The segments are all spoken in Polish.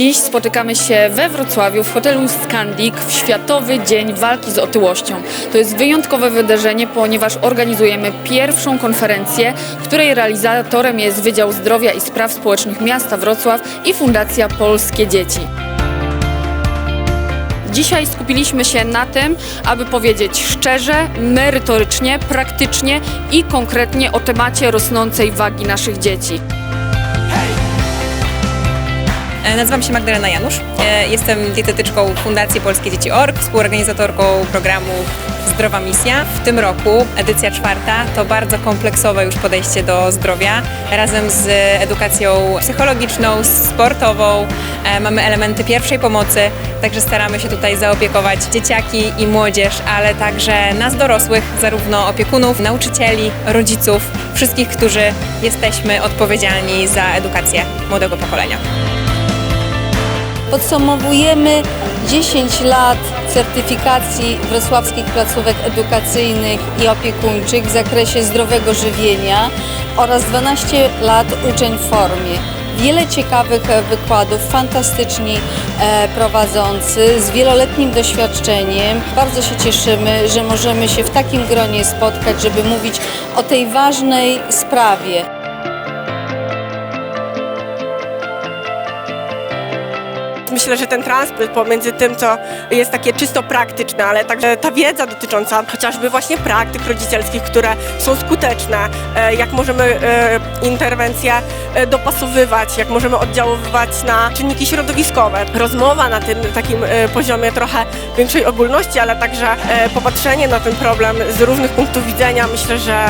Dziś spotykamy się we Wrocławiu w hotelu Scandic w Światowy Dzień Walki z Otyłością. To jest wyjątkowe wydarzenie, ponieważ organizujemy pierwszą konferencję, której realizatorem jest Wydział Zdrowia i Spraw Społecznych Miasta Wrocław i Fundacja Polskie Dzieci. Dzisiaj skupiliśmy się na tym, aby powiedzieć szczerze, merytorycznie, praktycznie i konkretnie o temacie rosnącej wagi naszych dzieci. E, Nazywam się Magdalena Janusz. E, Jestem dietetyczką Fundacji Polskie Dzieci Org, współorganizatorką programu Zdrowa Misja. W tym roku edycja czwarta to bardzo kompleksowe już podejście do zdrowia razem z edukacją psychologiczną, sportową. E, Mamy elementy pierwszej pomocy, także staramy się tutaj zaopiekować dzieciaki i młodzież, ale także nas dorosłych, zarówno opiekunów, nauczycieli, rodziców, wszystkich, którzy jesteśmy odpowiedzialni za edukację młodego pokolenia. Podsumowujemy 10 lat certyfikacji wrocławskich placówek edukacyjnych i opiekuńczych w zakresie zdrowego żywienia oraz 12 lat uczeń w formie. Wiele ciekawych wykładów, fantastyczni e, prowadzący z wieloletnim doświadczeniem. Bardzo się cieszymy, że możemy się w takim gronie spotkać, żeby mówić o tej ważnej sprawie. Myślę, że ten transport pomiędzy tym, co jest takie czysto praktyczne, ale także ta wiedza dotycząca chociażby właśnie praktyk rodzicielskich, które są skuteczne, e, jak możemy e, interwencje e, dopasowywać, jak możemy oddziaływać na czynniki środowiskowe. Rozmowa na tym takim poziomie trochę większej ogólności, ale także popatrzenie na ten problem z różnych punktów widzenia myślę, że,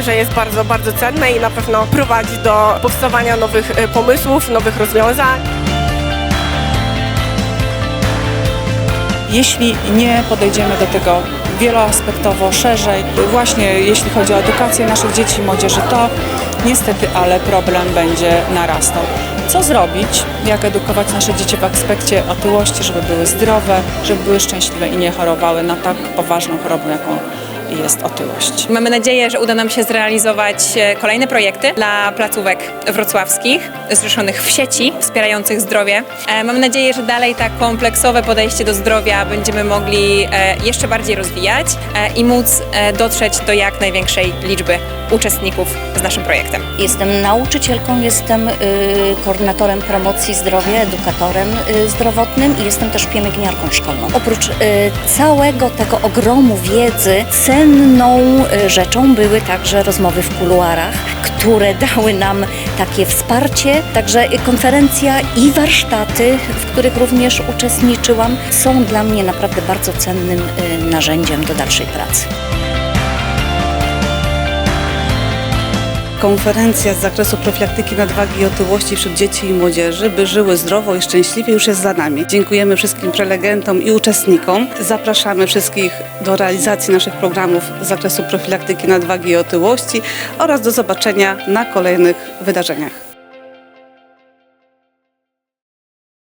że jest bardzo, bardzo cenne i na pewno prowadzi do powstawania nowych pomysłów, nowych rozwiązań. Jeśli nie podejdziemy do tego wieloaspektowo, szerzej, właśnie jeśli chodzi o edukację naszych dzieci i młodzieży, to niestety, ale problem będzie narastał. Co zrobić, jak edukować nasze dzieci w aspekcie otyłości, żeby były zdrowe, żeby były szczęśliwe i nie chorowały na tak poważną chorobę, jaką jest otyłość. Mamy nadzieję, że uda nam się zrealizować e, kolejne projekty dla placówek wrocławskich zrzeszonych w sieci wspierających zdrowie. E, Mam nadzieję, że dalej tak kompleksowe podejście do zdrowia będziemy mogli e, jeszcze bardziej rozwijać i móc dotrzeć do jak największej liczby uczestników z naszym projektem. Jestem nauczycielką, jestem y, koordynatorem promocji zdrowia, edukatorem y, zdrowotnym i jestem też pielęgniarką szkolną. Oprócz y, całego tego ogromu wiedzy, cenną y, rzeczą były także rozmowy w kuluarach, które dały nam takie wsparcie. Także konferencja i warsztaty, w których również uczestniczyłam, są dla mnie naprawdę bardzo cennym y, narzędziem do dalszej pracy. Konferencja z zakresu profilaktyki nadwagi i otyłości wśród dzieci i młodzieży, by żyły zdrowo i szczęśliwie, już jest za nami. Dziękujemy wszystkim prelegentom i uczestnikom. Zapraszamy wszystkich do realizacji naszych programów z zakresu profilaktyki nadwagi i otyłości oraz do zobaczenia na kolejnych wydarzeniach.